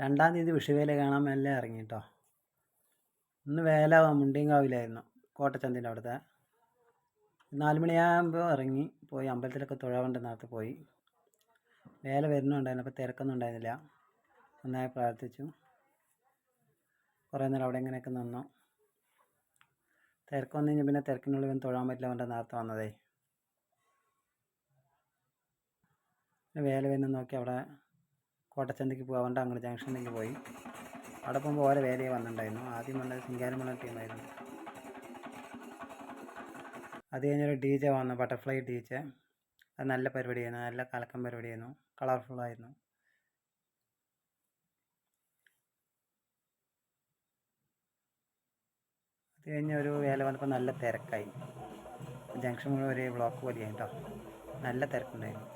രണ്ടാം തീയതി വിഷുവേല കാണാൻ മെല്ലെ ഇറങ്ങി കേട്ടോ ഇന്ന് വേല മുണ്ടിയങ്കാവിലായിരുന്നു കോട്ടച്ചന്തിന്റെ അവിടുത്തെ. നാല് മണിയാകുമ്പോൾ ഇറങ്ങി പോയി അമ്പലത്തിലൊക്കെ തൊഴാവേണ്ട നേരത്തെ പോയി. വേല വരുന്നുണ്ടായിരുന്നു അപ്പോൾ തിരക്കൊന്നും ഉണ്ടായിരുന്നില്ല. നന്നായി പ്രാർത്ഥിച്ചു. കുറേ നേരം അവിടെ ഇങ്ങനെയൊക്കെ നിന്നു. തിരക്ക് വന്നു കഴിഞ്ഞാൽ പിന്നെ തിരക്കിനുള്ളിൽ തൊഴാൻ പറ്റില്ല അവന്റെ നേരത്തെ വന്നതേ. വേല വരുന്ന നോക്കി അവിടെ കോട്ടച്ചന്തയ്ക്ക് പോകാണ്ട് അങ്ങോട്ട് ജംഗ്ഷനിലേക്ക് പോയി. അവിടെ പോകുമ്പോൾ ഓരോ വേലയെ വന്നിട്ടുണ്ടായിരുന്നു. ആദ്യം വന്നത് സിംഗാരമുള്ള ടീമായിരുന്നു അത് കഴിഞ്ഞൊരു ഡി ജെ വന്നു ബട്ടർഫ്ലൈ ഡി ജെ. അത് നല്ല പരിപാടിയായിരുന്നു നല്ല കലക്കം പരിപാടിയായിരുന്നു കളർഫുള്ളായിരുന്നു അത് കഴിഞ്ഞ ഒരു വേല വന്നപ്പോൾ നല്ല തിരക്കായി. ജംഗ്ഷൻ മുഴുവൻ ഒരേ ബ്ലോക്ക് പോലെയായി കേട്ടോ നല്ല തിരക്കുണ്ടായിരുന്നു.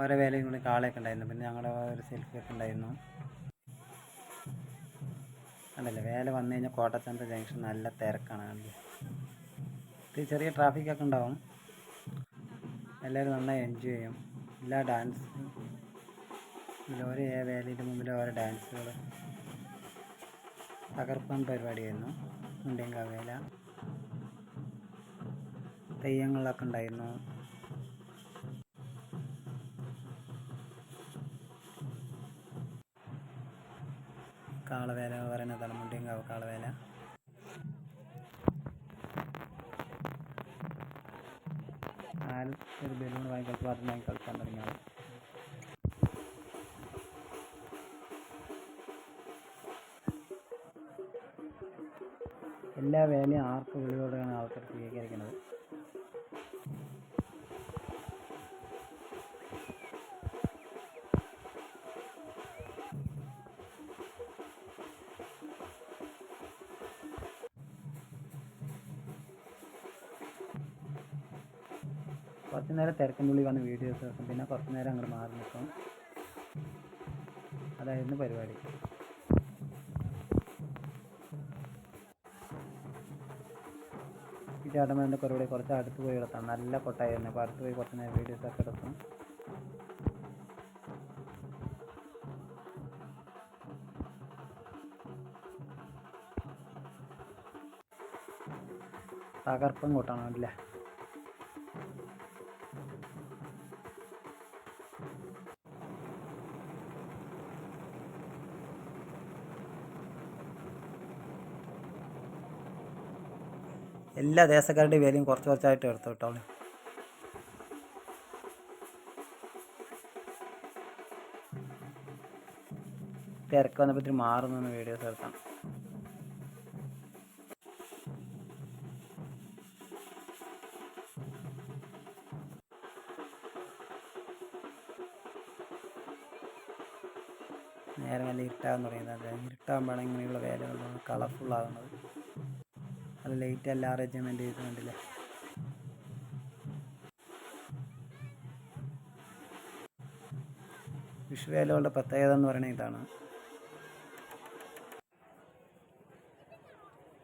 ഓരോ വേലയും കൂടി കാളയൊക്കെ ഉണ്ടായിരുന്നു. പിന്നെ ഞങ്ങളുടെ ഒരു സെൽഫിയൊക്കെ ഉണ്ടായിരുന്നു. അതല്ലേ വേല വന്നു കഴിഞ്ഞാൽ കോട്ടച്ചന്ത ജംഗ്ഷൻ നല്ല തിരക്കാണ് കണ്ടില്ലേ? ഇത് ചെറിയ ട്രാഫിക്കൊക്കെ ഉണ്ടാവും. എല്ലാവരും നന്നായി എൻജോയ് ചെയ്യും. എല്ലാ ഡാൻസ് ഓരോ വേലയുടെ മുമ്പിൽ ഓരോ ഡാൻസുകൾ തകർപ്പൻ പരിപാടിയായിരുന്നു. മുണ്ടിയങ്കാവ് വേല തെയ്യങ്ങളൊക്കെ ഉണ്ടായിരുന്നു. കാളവേല പറയുന്നതാണ് മുണ്ടിയങ്കാവ് കാളവേല. ആരും ഒരു ബലൂൺ വാങ്ങിക്കൽ പാത്രം വാങ്ങി കളിക്കാൻ തുടങ്ങിയത് എല്ലാ വേലയും ആർക്ക് വിളിയോടെയാണ് ആൾക്കാർ സ്വീകരിക്കുന്നത്? നേരം തിരക്കിന്റെ ഉള്ളിൽ വന്ന് വീഡിയോസ് വെക്കും. പിന്നെ കുറച്ച് നേരം അങ്ങോട്ട് മാറി നിൽക്കും അതായിരുന്നു പരിപാടി. ഈ ചേട്ടന്മാരുടെ കുറവിടെ കുറച്ച് അടുത്ത് പോയി എടുത്താം നല്ല കൊട്ടായിരുന്നു അപ്പോൾ അടുത്ത് പോയി കുറച്ച് നേരം വീഡിയോസ് ഒക്കെ എടുക്കും. തകർപ്പം കൂട്ടണം അല്ലേ? എല്ലാ ദേശക്കാരുടെ വിലയും കുറച്ച് കുറച്ചായിട്ട് എടുത്തു കേട്ടോ തിരക്ക് വന്നപ്പോൾ ഇത്തിരി മാറുന്നു വീഡിയോസ് എടുക്കാം. നേരെ നല്ല ഇരുട്ടാകാൻ തുടങ്ങിയത്. ഇരുട്ടാകുമ്പോഴാണ് ഇങ്ങനെയുള്ള വേലകൾ കളർഫുള്ളാകുന്നത്. അത് ലൈറ്റ് എല്ലാം അറേഞ്ച്മെന്റ് ചെയ്തിട്ടുണ്ടല്ലേ വിഷുവേലകളുടെ പ്രത്യേകത എന്ന് പറയുന്നത് ഇതാണ്.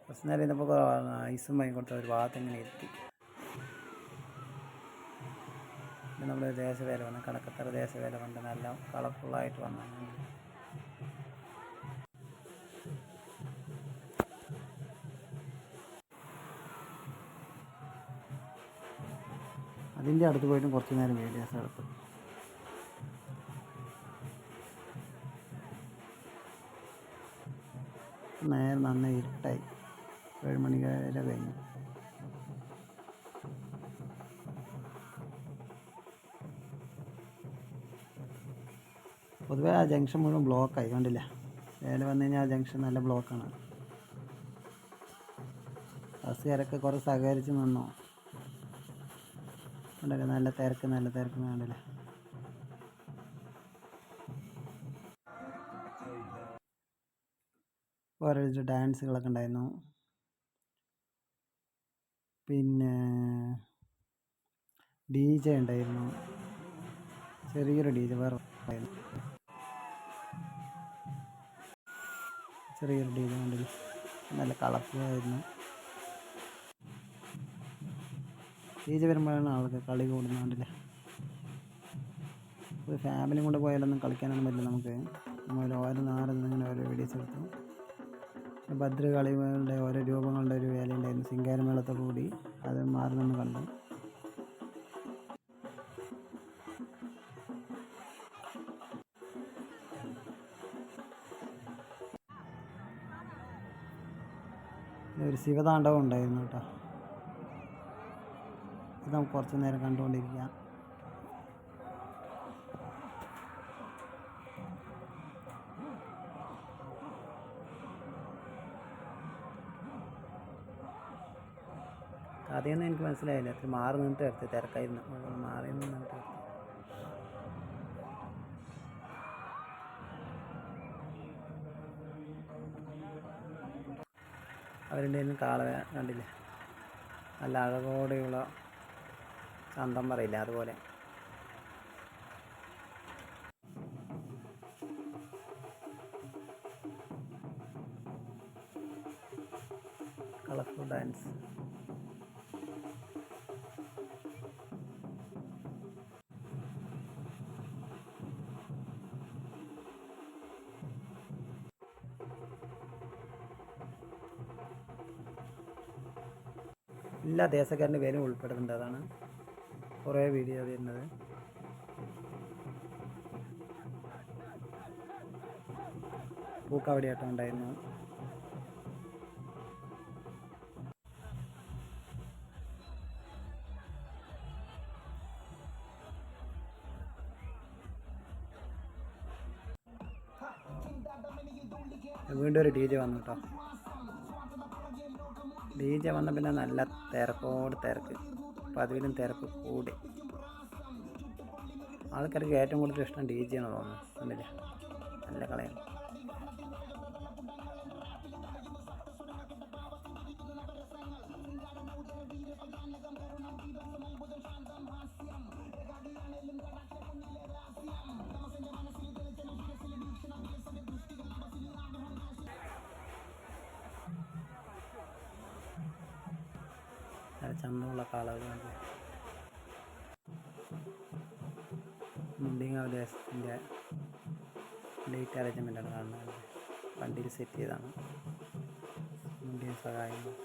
കുറച്ച് നേരം ഇരുന്നപ്പോൾ ഐസും വാങ്ങി ഒരു ഭാഗത്ത് ഇങ്ങനെ എത്തി നമ്മൾ ദേശവേല വന്ന് കണക്കത്തറ ദേശവേല കൊണ്ട് നല്ല കളർഫുള്ളായിട്ട് വന്നു. അതിന്റെ അടുത്ത് പോയിട്ടും കുറച്ച് നേരം വീഡിയോസ് എടുത്തു നേരെ നന്നായി ഇരുട്ടായി. ഏഴ് മണി കഴിഞ്ഞു. പൊതുവേ ആ ജംഗ്ഷൻ മുഴുവൻ ബ്ലോക്കായി കണ്ടില്ല? വേല വന്നു കഴിഞ്ഞാൽ ആ ജംഗ്ഷൻ നല്ല ബ്ലോക്കാണ് ബസ്സുകാരൊക്കെ കുറേ സഹകരിച്ച് നിന്നോ. ഉണ്ടല്ലോ നല്ല തിരക്ക് നല്ല തിരക്ക് വേണ്ടല്ലേ ഓരോ ഡാൻസുകളൊക്കെ ഉണ്ടായിരുന്നു. പിന്നെ ഡി ജെ ഉണ്ടായിരുന്നു. ചെറിയൊരു ഡി ജെ വേറെ ചെറിയൊരു ഡി ജെ ഉണ്ടല്ലോ നല്ല കളർഫുൾ ആയിരുന്നു ഡി ജെ വരുമ്പോഴാണ് ആൾക്ക് കളി കൂടുന്നത് ഒരു ഫാമിലി കൂടെ പോയാലൊന്നും കളിക്കാനൊന്നും പറ്റില്ല നമുക്ക്. നമ്മൾ ഓരോ നാറിൽ ഇങ്ങനെ ഓരോ വീഡിയോസ് എടുത്തു. ഭദ്രകാളികളുടെ ഓരോ രൂപങ്ങളുടെ ഒരു വേലയുണ്ടായിരുന്നു. സിംഗാരമേളത്തോടു കൂടി അത് മാറി നമ്മൾ കണ്ടു. ഒരു ശിവതാണ്ഡവം ഉണ്ടായിരുന്നു കേട്ടോ. നമുക്ക് കുറച്ച് നേരം കണ്ടുകൊണ്ടിരിക്കാം. കഥയൊന്നും എനിക്ക് മനസ്സിലായില്ല. അത്ര മാറി നിന്നിട്ട് എടുത്ത്? തിരക്കായിരുന്നു. മാറി നിന്നിട്ട് എടുത്ത്. അവരുടെ കാള കണ്ടില്ലേ? നല്ല അഴകോടെയുള്ള ചന്തം പറയില്ല അതുപോലെ. Colourful dance. എല്ലാ ദേശക്കാരന്റെ പേരും ഉൾപ്പെടുന്നുണ്ട് അതാണ്. കുറേ വീഡിയോ വരുന്നത്. പൂക്കവടിയാട്ടം ഉണ്ടായിരുന്നു. വീണ്ടും ഒരു ഡി ജെ വന്നു കേട്ടോ. ഡി ജെ വന്ന പിന്നെ നല്ല തിരക്കോട് തിരക്ക്. പതിവിലും തിരക്ക് കൂടി. ആൾക്കാർക്ക് ഏറ്റവും കൂടുതൽ ഇഷ്ടം ഡി ജെ ആണ് തോന്നുന്നു. കണ്ടില്ല? നല്ല കളയാണ് ചന്തമുള്ള കാളകൾ കണ്ടില്ലേ മുണ്ടിങ്ങ ദേശത്തിന്റെ ഡേറ്റ് അറേഞ്ച്മെന്റാണ് കാണുന്നത്. വണ്ടിയിൽ സെറ്റ് ചെയ്താണ്. മുണ്ടിയും സഹായങ്ങളും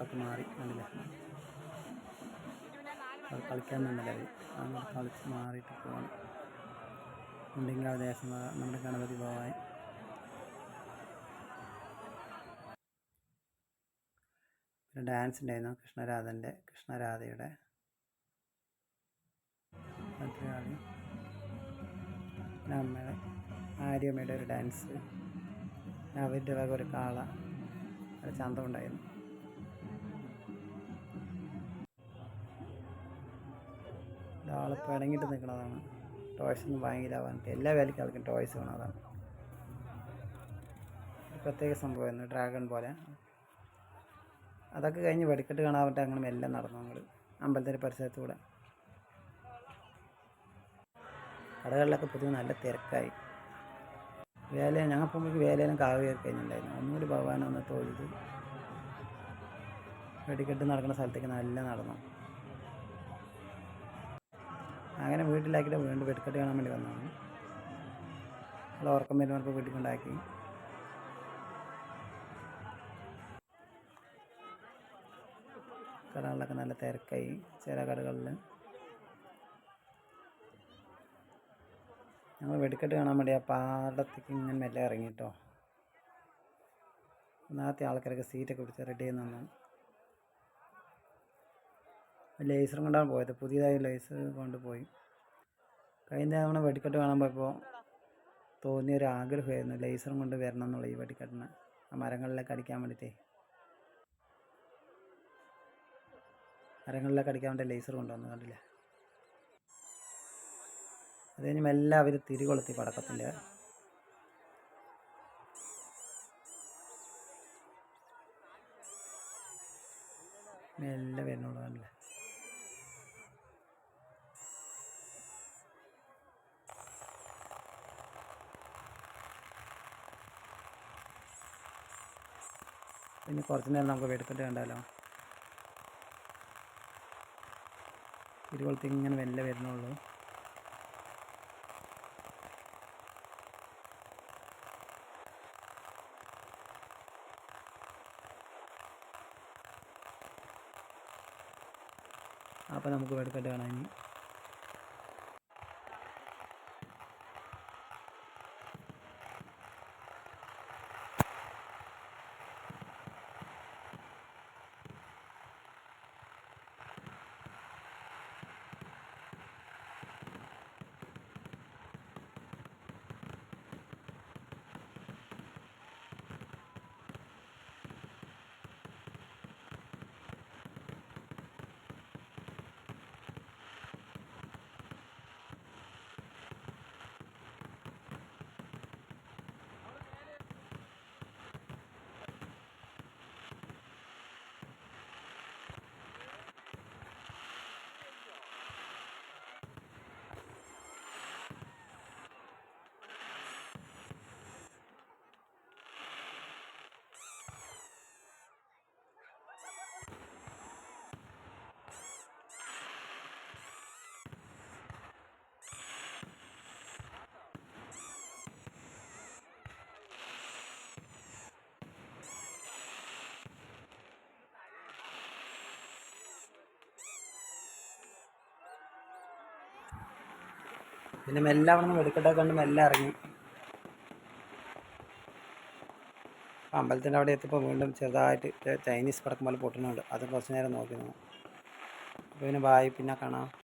നേരം മാറി. കണ്ടില്ല കളിക്കാൻ അവർ അങ്ങോട്ട് കളിച്ച് മാറിയിട്ട് പോകണം ഉണ്ടെങ്കിൽ ദേശം നമ്മുടെ ഗണപതി ഭവാൻ പിന്നെ ഡാൻസ് ഉണ്ടായിരുന്നു. കൃഷ്ണരാധന്റെ കൃഷ്ണരാധയുടെ ഭദ്രകാളി പിന്നെ അമ്മയുടെ ആര്യമ്മയുടെ ഒരു ഡാൻസ് അവരുടെ വക ഒരു കാള. ചന്തം ഉണ്ടായിരുന്നു ഒരാൾ പിണങ്ങിയിട്ട് നിൽക്കുന്നതാണ് ടോയ്സ് ഒന്നും വാങ്ങിയില്ലാവാനിട്ട് എല്ലാ വേലയ്ക്കും ആൾക്കും ടോയ്സ് വേണം അതാണ്. പ്രത്യേക സംഭവമായിരുന്നു ഡ്രാഗൺ പോലെ. അതൊക്കെ കഴിഞ്ഞ് വെടിക്കെട്ട് കാണാൻ പറ്റും അങ്ങനെ മെല്ലെ നടന്നു ഞങ്ങൾ അമ്പലത്തിന്റെ പരിസരത്തൂടെ. കടകളിലൊക്കെ പൊതുവെ നല്ല തിരക്കായി. വേല ഞങ്ങൾ പോകുമ്പോൾ വേലയിലും കാവ് കയറി കഴിഞ്ഞിട്ടുണ്ടായിരുന്നു. ഒന്നുകൂടി ഭഗവാനൊന്ന് തൊഴുത് വെടിക്കെട്ട് നടക്കുന്ന സ്ഥലത്തേക്ക് നല്ല നടന്നു. അങ്ങനെ വീട്ടിലാക്കിയിട്ട് വീണ്ടും വെടിക്കെട്ട് കാണാൻ വേണ്ടി വന്നതാണ്. അവിടെ ഉറക്കം വരുന്നവർക്ക് വീട്ടിൽ കൊണ്ടാക്കി കടകളിലൊക്കെ നല്ല തിരക്കായി ചില കടകളിൽ ഞങ്ങൾ വെടിക്കെട്ട് കാണാൻ വേണ്ടി ആ പാടത്തേക്ക് ഇങ്ങനെ മെല്ലെ ഇറങ്ങി കേട്ടോ ഒന്നാമത്തെ ആൾക്കാരൊക്കെ സീറ്റൊക്കെ പിടിച്ച് റെഡി നിന്നു. ലേസറും കൊണ്ടാണ് പോയത്. പുതിയതായി ലേസർ കൊണ്ട് പോയി കഴിഞ്ഞ തവണ വെടിക്കെട്ട് കാണുമ്പോൾ ഇപ്പോൾ തോന്നിയ ഒരു ആഗ്രഹമായിരുന്നു ലേസറും കൊണ്ട് വരണം എന്നുള്ള ഈ വെടിക്കെട്ടിന്. ആ മരങ്ങളിലൊക്കെ അടിക്കാൻ വേണ്ടിയിട്ടേ മരങ്ങളിലൊക്കെ അടിക്കാൻ വേണ്ടി ലേസർ കൊണ്ടുവന്നു കണ്ടില്ല? അത് കഴിഞ്ഞ് എല്ലാം അവർ തിരി കൊളുത്തി പടക്കത്തിന്റെ മെല്ലെ വരുന്നുള്ളൂ കണ്ടില്ലേ? പിന്നെ കുറച്ച് നേരം നമുക്ക് വെടുത്തിട്ട് കണ്ടാലോ? തിരുവളത്ത് ഇങ്ങനെ മെല്ലെ വരുന്നുള്ളൂ. അപ്പോൾ നമുക്ക് വെടുത്തിട്ട് കാണാം ഇനി. പിന്നെ മെല്ലെ അവിടെ നിന്ന് വെടിക്കെട്ടൊക്കെ കണ്ട് മെല്ലെ ഇറങ്ങി. അമ്പലത്തിന്റെ അവിടെ എത്തിയപ്പോൾ വീണ്ടും ചെറുതായിട്ട് ചൈനീസ് പടക്കം പോലെ പൊട്ടുന്നുണ്ട്. അത് കുറച്ച് നേരം നോക്കി നിന്നു. പിന്നെ ബായ് പിന്നെ കാണാം.